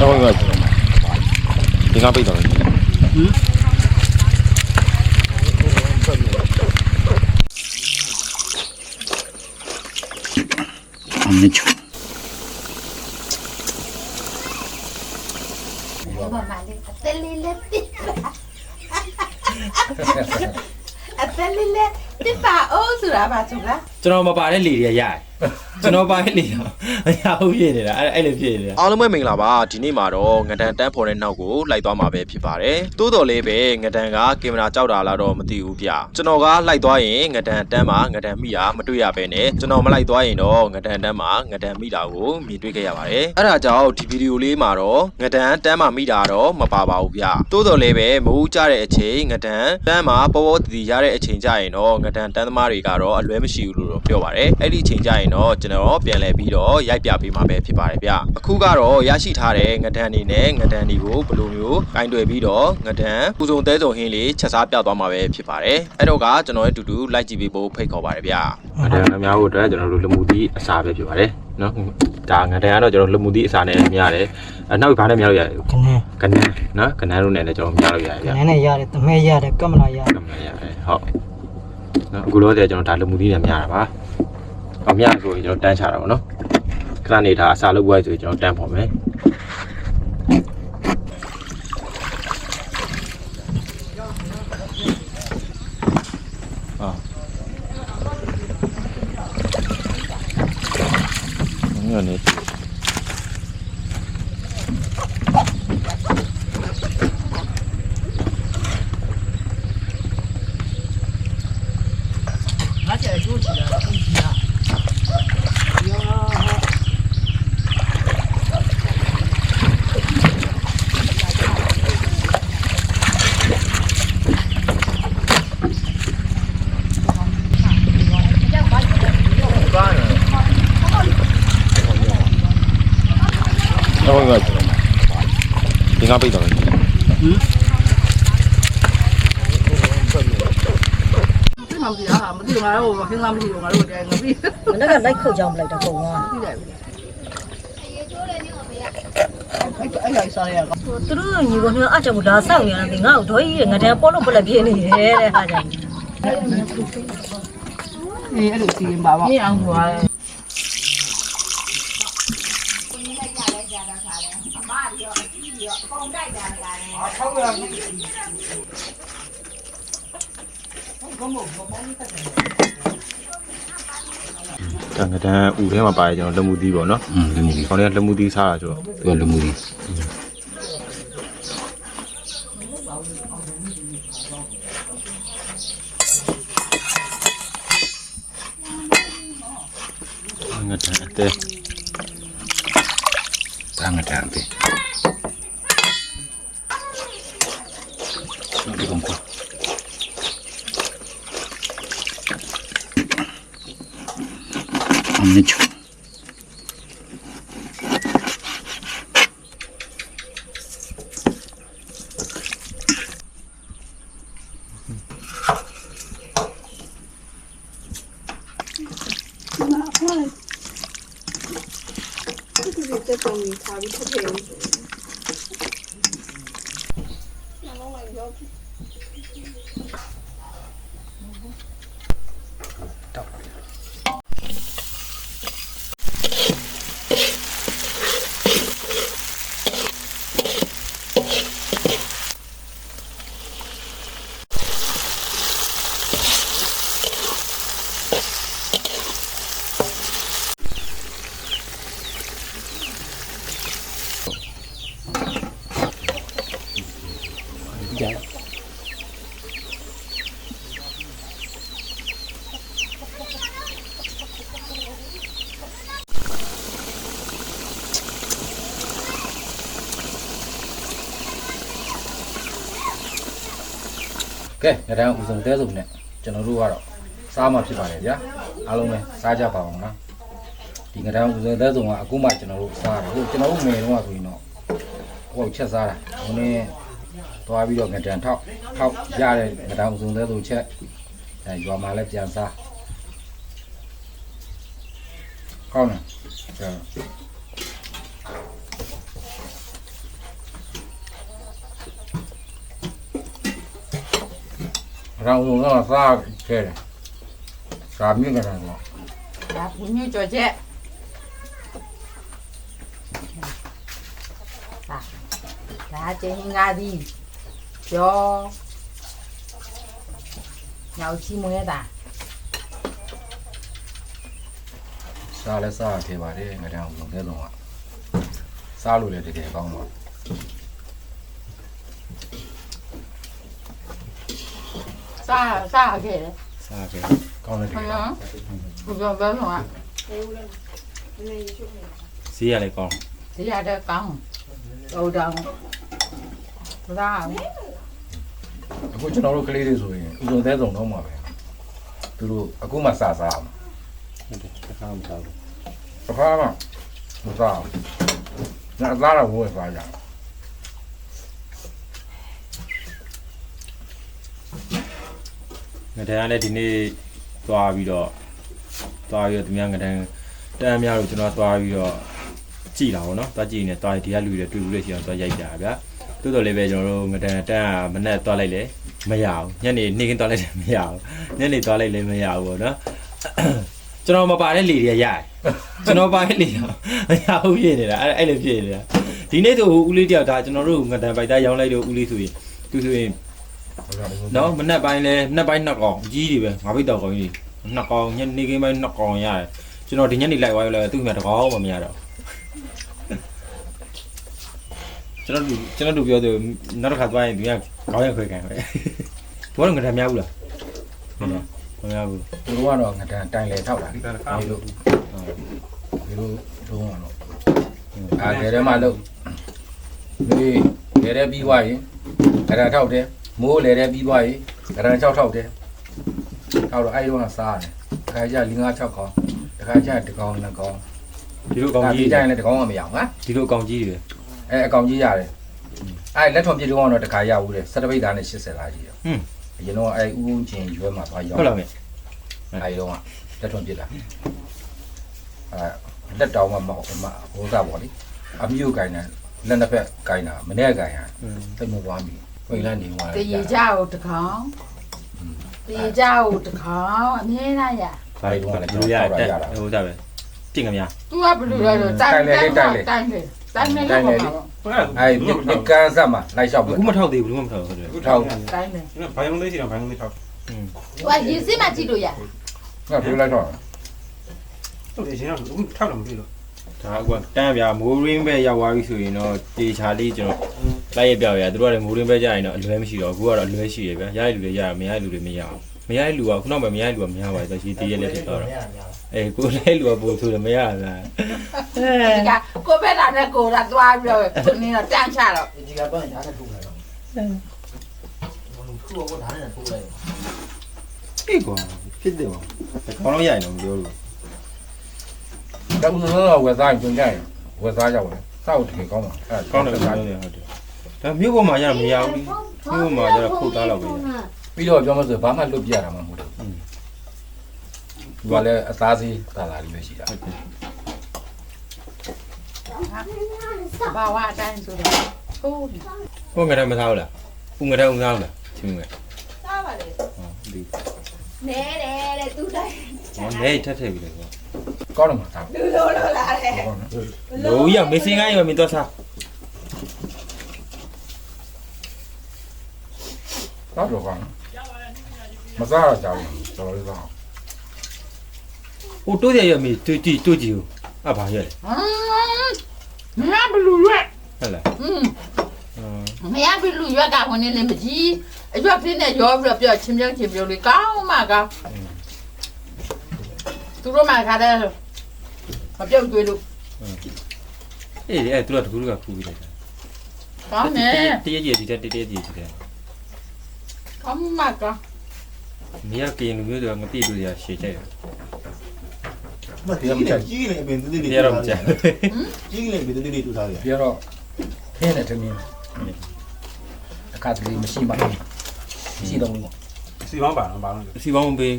တော့ကဒီကပိတ်တော့အမေချူဘာမှလည်းအသက်လေးလေးတစ်ပါအသက်လေးလေးတစ်ပါအိုးဆိုတာပါသူကကျွန်တော်မပါတဲ့လေတွေကရတယ် ကျွန်တော်ပါတဲ့လေတော့အရာဟုတ်ဖြစ်နေတာအဲ့အဲ့လိုဖြစ်နေတာအားလုံးပဲမင်္ဂလာပါဒီနေ့မှာတော့ငဒန်တန်းဖော်တဲ့နောက်ကိုလိုက်သွားမှာပဲဖြစ်ပါတယ်တိုးတော်လေးပဲငဒန်ကကင်မရာကြောက်တာလားတော့မသိဘူးဗျကျွန်တော်ကလိုက်သွားရင်ငဒန်တန်းမှာငဒန်မိတာမတွေ့ရဘဲနဲ့ကျွန်တော်မလိုက်သွားရင်တော့ငဒန်တန်းမှာငဒန်မိတာကိုမြင်တွေ့ခဲ့ရပါတယ်အဲ့ဒါကြောင့်ဒီဗီဒီယိုလေးမှာတော့ငဒန်တန်းမှာမိတာတော့မပါပါဘူးဗျတိုးတော်လေးပဲမဟုတ်ကြတဲ့အချိန်ငဒန်တန်းမှာပေါ်ပေါ်တည်တည်ရတဲ့အချိန်ကြရင်တော့ငဒန်တန်းသမားတွေကတော့အလွဲမရှိဘူးလို့တော့ပြောပါတယ်အဲ့ဒီအချိန်ကြရင်တော့ကျွန်တော်ပြန်လည်ပြီးတော့ရိုက်ပြပေးမှာပဲဖြစ်ပါတယ်ဗျအခုကတော့ရရှိထားတဲ့ငဒန်နေနဲ့ငဒန်တွေကိုဘယ်လိုမျိုးကင်တွယ်ပြီးတော့ငဒန်ပူစုံတဲစုံဟင်းလေးချက်စားပြသွားမှာပဲဖြစ်ပါတယ်အဲ့တော့ကကျွန်တော်ရဲ့တူတူလိုက်ကြည့်ပေးဖို့ဖိတ်ခေါ်ပါတယ်ဗျငဒန်အများဖို့အတွက်ကျွန်တော်တို့လူမှုသီးအစာပဲဖြစ်ပါတယ်နော်ဒါငဒန်ကတော့ကျွန်တော်လူမှုသီးအစာနဲ့မြရတယ်အနောက်ဘာနဲ့မြလို့ရလဲခနဲ့ကနန်းနော်ကနန်းတို့နဲ့လည်းကျွန်တော်မြလို့ရတယ်ဗျနန်းနဲ့ရတယ်တမဲရတယ်ကမလာရတယ်ကမ္ဘာရတယ်ဟုတ်နော်အခုလို့တည်းကျွန်တော်ဒါလူမှုသီးနဲ့မြတာပါ အမြဆိုရင်ကျွန်တော်တန်းချတာပါနော်ခဏနေတာအစာလုပ်ပွဲဆိုရင်ကျွန်တော်တန်းဖို့မယ်အာငါနေတော့ ကဒီကပိတ်တော့သိမှမသိတာမသိငါတို့ဟင်းသားမရှိဘူးငါတို့တဲငါပြီးမနေ့ကလိုက်ခုတ်ကြောင်းပလိုက်တာပုံသွားသိတယ်အဲ့လိုက်စားရကောသူတို့ညီကောင်မျိုးအကြောင်လာဆောက်နေရတယ်ငါ့ကိုဒေါ်ကြီးငါတန်းပေါ်လို့ပလက်ပြင်းနေတယ်တဲ့ဟာကြောင့်အေးအဲ့လိုစီရင်ပါပါအေးအောင်သွား တယ်တန်ကတန်းဦးထဲမှာပါတယ်ကျွန်တော်လက်မှုသီးပေါ့နော်อืมလူမှုကြီးခေါင်းထဲကလက်မှုသီးစားတာဆိုတော့သူကလူမှုကြီးငါတန်းအသေးတာငါတန်တ ယ်ဒီကောင်ကအ ကဲငဒန်းဦးစုံတဲစုံနဲ့ကျွန်တော်တို့ကတော့စားမှဖြစ်ပါတယ်ဗျာအားလုံးပဲစားကြပါအောင်နော်ဒီငဒန်းဦးစုံတဲစုံကအခုမှကျွန်တော်တို့စားတယ်ဟုတ်ကျွန်တော်တို့ငယ်တုန်းကဆိုရင်တော့ဟိုချက်စားတာဟိုနေ့သွားပြီးတော့ငဒန်းထောက်ထောက်ရတဲ့ငဒန်းဦးစုံတဲစုံချက်အဲရွာမှာလည်းပြန်စားကောင်းတယ် ဆရာရောင်လုံးကစားခဲတယ်စားမြင့်ကြတယ်တော့ဒါဘုညကြော်ချက်ဒါဒါချင်းငါဒီကျော်ညောင်ချီမွေးတာစားလဲစားခဲ့ပါတယ်ငါတောင်လုံးတဲ့လုံးက စားလို့လည်းတကယ်ကောင်းပါစားစားခဲ့တယ်စားခဲ့ကောင်းတယ်တဟုတ်ကယ်လားဘုရားဘယ်လိုอ่ะဈေးရလဲကောင်းဒီရတဲ့ကောင်းဟုတ်တော့ဒါအခုကျွန်တော်တို့ကလေးတွေဆိုရင်ဥစုံသေးဆုံးတော့မှာပဲသူတို့အခုမှစားစားအောင်ဟုတ်တယ်တစ်ခါမစားဘူးတစ်ခါမှမစားအောင်ငါစားတော့ဝင်စားကြတယ် ငဒန်ကလည်းဒီနေ့သွားပြီးတော့သွားပြီးတော့သူများငဒန်တန်းများလို့ကျွန်တော်သွားပြီးတော့ကြည်လာပါတော့သွားကြည့်နေသွားဒီကလူတွေတွေ့ဘူးလေရှိအောင်သွားရိုက်ကြတာဗျာတိုးတော်လေးပဲကျွန်တော်တို့ငဒန်တန်းကမနဲ့သွားလိုက်လေမရဘူးညနေနေကင်းသွားလိုက်တယ်မရဘူးညနေသွားလိုက်လည်းမရဘူးပေါ့နော်ကျွန်တော်မပါတဲ့လေတွေရတယ်ကျွန်တော်ပါတဲ့လေတော့မရဘူးဖြစ်နေတာအဲ့အဲ့လိုဖြစ်နေတာဒီနေ့ဆိုဦးလေးတယောက်ဒါကျွန်တော်တို့ငဒန်ပိုက်သားရောင်းလိုက်တော့ဦးလေးဆိုရင်သူဆိုရင် နော်မနက်ပိုင်းလဲမနက်ပိုင်းနှစ်ကောင်အကြီးတွေပဲငါပိတ်တော့ကောင်ကြီးနှစ်ကောင်ညနေခင်းပိုင်းနှစ်ကောင်ရတယ်ကျွန်တော်ဒီညနေလိုက်သွားရလဲသူ့မြတ်တကောင်မှမရတော့ကျွန်တော်တို့ကျွန်တော်တို့ပြောသူနောက်တစ်ခါသွားရင်ဒီကခေါင်းရခွဲခံပဲဘောတော့ငါတများဘူးလားမများမများဘူးသူတို့ကတော့ငဒန်တိုင်လေထောက်တာဒီလိုဒီလိုလုံးအောင်တော့အားကြရဲမှလို့ဒီကြရဲပြီးွားရင် ငဒန်ထောက်တယ်မိုးလေတဲ့ပြီးွားရင်ငဒန်6ထောက်တယ်ထောက်တော့အဲ့ဒီတော့စားတယ်တခါကျ5 6ကောင်တခါကျတကောင်2ကောင်ဒီလိုကောင်ဒါကြီးဒီတိုင်းလည်းတကောင်မှမရအောင်ဟာဒီလိုကောင်ကြီးတွေအဲအကောင်ကြီးရတယ်အဲလက်ထွန်ပြည့်တော့တော့တခါရဘူးလေစက်တပိတ်သားနဲ့80လားကြီးတယ်အရင်တော့အဲဥဥချင်းရွဲမှာသွားရောက်ဟုတ်လားမေအဲဒီတော့လက်ထွန်ပြစ်တာအဲလက်တောင်မှမဟုတ်မဟိုးစားပေါ့လေအမျိုးကိုင်းတယ်လက်နှစ်ဖက်ကိုင်းတာမနေ့ကိုင်းရတိတ်မပွားပြီ ခွေလန်းနေသွားတရေကြကိုတခေါင်တရေကြကိုတခေါင်အမြဲတမ်းရဘာလို့လဲလူရတက်ဟိုစားပဲတင်ကများသူကဘယ်လိုလဲဆိုတိုင်းတိုင်းတိုင်းလေတိုင်းလေတိုင်းလေလို့ပါအဲမြစ်ကန်းဆက်မှာလိုက်လျှောက်ပြီအခုမထောက်သေးဘူးဘူးမထောက်ဟုတ်တယ်ထောက်တိုင်းလေဘိုင်းလုံးလေးစီတော့ဘိုင်းလုံးလေးထောက်သူကရေစစ်မှကြည့်လို့ရ ငါပြေးလိုက်တော့ဟုတ်တယ်ရှင်ကအခုထောက်တော့မတွေ့လို့ ဒါကွာတန်းပြမိုးရင်းပဲရောက်သွားပြီဆိုရင်တော့တေချာလေးကျွန်တော်လိုက်ရပြောက်ရသူတို့ကလည်းမိုးရင်းပဲကြရင်တော့အလွဲမရှိတော့အခုကတော့အလွဲရှိရဗျာရတဲ့လူတွေရမရတဲ့လူတွေမရအောင်မရတဲ့လူကခုနောက်မှမရတဲ့လူကမရပါဘူးဆိုရှိတေးရလက်တွေတော့အေးကိုလည်းလူကပို့ဆိုတယ်မရဘူးလားဒီကကိုပဲတာနဲ့ကိုတာသွားပြီးတော့သူနေတော့တန်းချတော့ဒီကတော့ဓာတ်နဲ့ထိုးလိုက်တော့ထိုးတော့ဓာတ်နဲ့ထိုးလိုက်အေးကွာဖြစ်တယ်ပါခေါင်းလုံးရရင်တော့မပြောဘူး တော့ဦးဆုံးတော့ဝယ်စားရင်ကျွန်းကြရင်ဝယ်စားကြပါလေစောက်တကယ်ကောင်းပါအဲကောင်းတယ်ကောင်းတယ်ဟုတ်တယ်ဒါမြို့ပေါ်မှာရမရဘူးမြို့ပေါ်မှာကျတော့ခုတ်သားတော့ပဲပြီးတော့ပြောမလို့ဘာမှလွတ်ပြရတာမှမဟုတ်ဘူးဒီကလည်းအသားစီးသာလာလေးပဲရှိတာဘာဝအတိုင်းဆိုတော့ဟုတ်ကိုငါလည်းမသားဘူးလားဦးငါလည်းဦးသားဘူးလားချင်းငါသားပါလေဟောဒီနဲတယ်တဲ့သူတိုင်းဟောနေထက်ထည့်ပြီလေကွာ ကောင်းတယ်မှာသာလူလိုလိုလာတယ်ကောင်းတယ်လို့ရမေစင်းကိုင်းရမင်းတော့စားတော့တော့ကောင်းမစားတော့ကြောက်ဘူးတော်တော်လေးစားဟိုတိုးရရမေတူတီတူကြီးအဘာရဲဟမ်မရဘလူရွက်ဟုတ်လားဟမ်မရဘလူရွက်ကဝင်နေလေမကြီးအရွက်ပြင်းနဲ့ရောပြီးတော့ပြောချင်းပြောင်းချင်းပြောင်းလေးကောင်းမှကောင်း သူတို့မှခါတဲ့မပြုတ်ကြွေးလို့အေးအဲ့သူကတကူကခူးပြီးလိုက်တာကောင်းတယ်တရကြီးဒီတက်တရကြီးဒီတက်ကောင်းမှကောင်းမင်းကကရင်လူမျိုးတွေကငတိတို့ရရှေ့ချက်ရမကြီးနေကြီးနေပင်တူတူလေးရတော့မချက်ကြီးနေပင်တူတူလေးတူထားတယ်ပြီးတော့ခင်းတဲ့ထမင်းအခါတလေမရှိမှမရှိတော့ဘူးစီပေါင်းပါတော့ပါတော့အစီပေါင်းပေး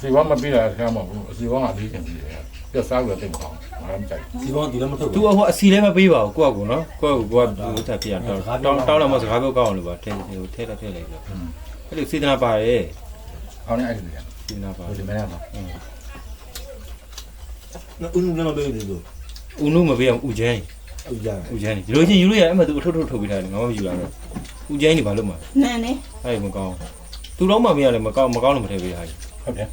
စီဝါမပြီးတာဆရာမဟုတ်ဘူးစီဝါကလေးတင်ပြီးတယ်ပြစားလို့တိတ်မကောင်းဘာမှမကြိုက်ဒီဘောဒီလည်းမထုတ်သူဟိုအစီလည်းမပေးပါဘူးကိုကကိုနော်ကိုကကိုကိုကဟိုတက်ပြတောင်းတောင်းတောင်းလာမှစကားပြောကောင်းအောင်လို့ပါထဲဟိုထဲတက်ထဲလိုက်လို့အဲ့လိုစေတနာပါတယ်ဟောင်းနေအဲ့ဒီလေစေတနာပါဟိုဒီမဲရမှာဦးနုလည်းမပေးဘူးလို့ဦးနုမပေးအောင်ဦးချမ်းဟုတ်ကြတယ်ဦးချမ်းဒီလိုချင်းယူလို့ရအဲ့မှာသူအထုတ်ထုတ်ထုတ်ပေးထားတယ်ငါမယူလာတော့ဦးချမ်းနေဘာလို့မှာနန်းနေအဲ့မကောင်းသူတော့မှမရလဲမကောင်းမကောင်းလို့မထည့်ပေးတာကြီးဟုတ်တယ်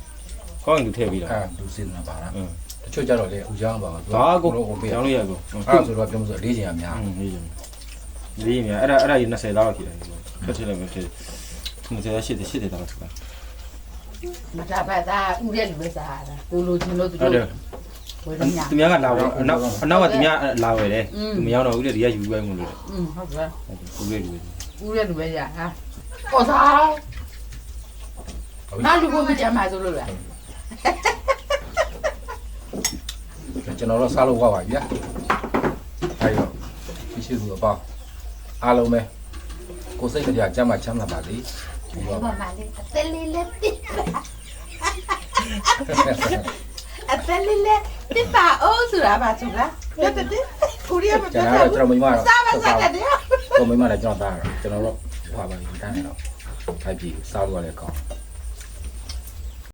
ကောင်းရင်သူထည့်ပြီးတာအဲ့ဒါလူစင်နာပါလားတချို့ကြတော့လေဟိုကြောင်းပါပါဒါကိုကိုပေးတောင်းလို့ရပြီအဲ့ဒါဆိုတော့ပြောလို့ဆိုအလေးချိန်ကများဟုတ်လေးချိန်လေးချိန်များအဲ့ဒါအဲ့ဒါယူ20လောက်ရှိတယ်ဖတ်ထည့်လိုက်မယ်ထည့်20လောက်ရှိတယ်ရှိတယ်တော့ထူတာမသာပါသာဦးရဲ့လူပဲစားတာသူလိုချင်လို့သူတို့သူများကလာဝယ်အနောက်အနောက်ကသူများလာဝယ်တယ်သူမရောက်တော့ဘူးလေဒီကယူပဲငုံလို့อืมဟုတ်ကဲ့ဦးရဲ့လူပဲဦးရဲ့လူပဲရဟာဟောစားငါလူကိုမကြမ်းမှာဆိုလို့လား ကျွန်တော်တို့စားလို့ဝပါပြီဗျာအဲ့တော့ရှိရှိသူအပေါင်းအားလုံးပဲကိုယ်စိတ်ကြကြမ်းမှချမ်းသာပါစေဒီပါမမလေးအသက်လေးလေးတိအသက်လေးလေးတိပါအိုးဆိုတာပါသူလားတက်တက်ကိုရီးယားမကျွန်ပြောတော်ဘူးတို့ကျွန်တော်မိမတော့စားပါစားတယ်ကိုမိမလည်းကျွန်တော်သားတော့ကျွန်တော်တို့ဟွာပါပြီတန်းနေတော့ထိုက်ပြီစားလို့လည်းကောင်း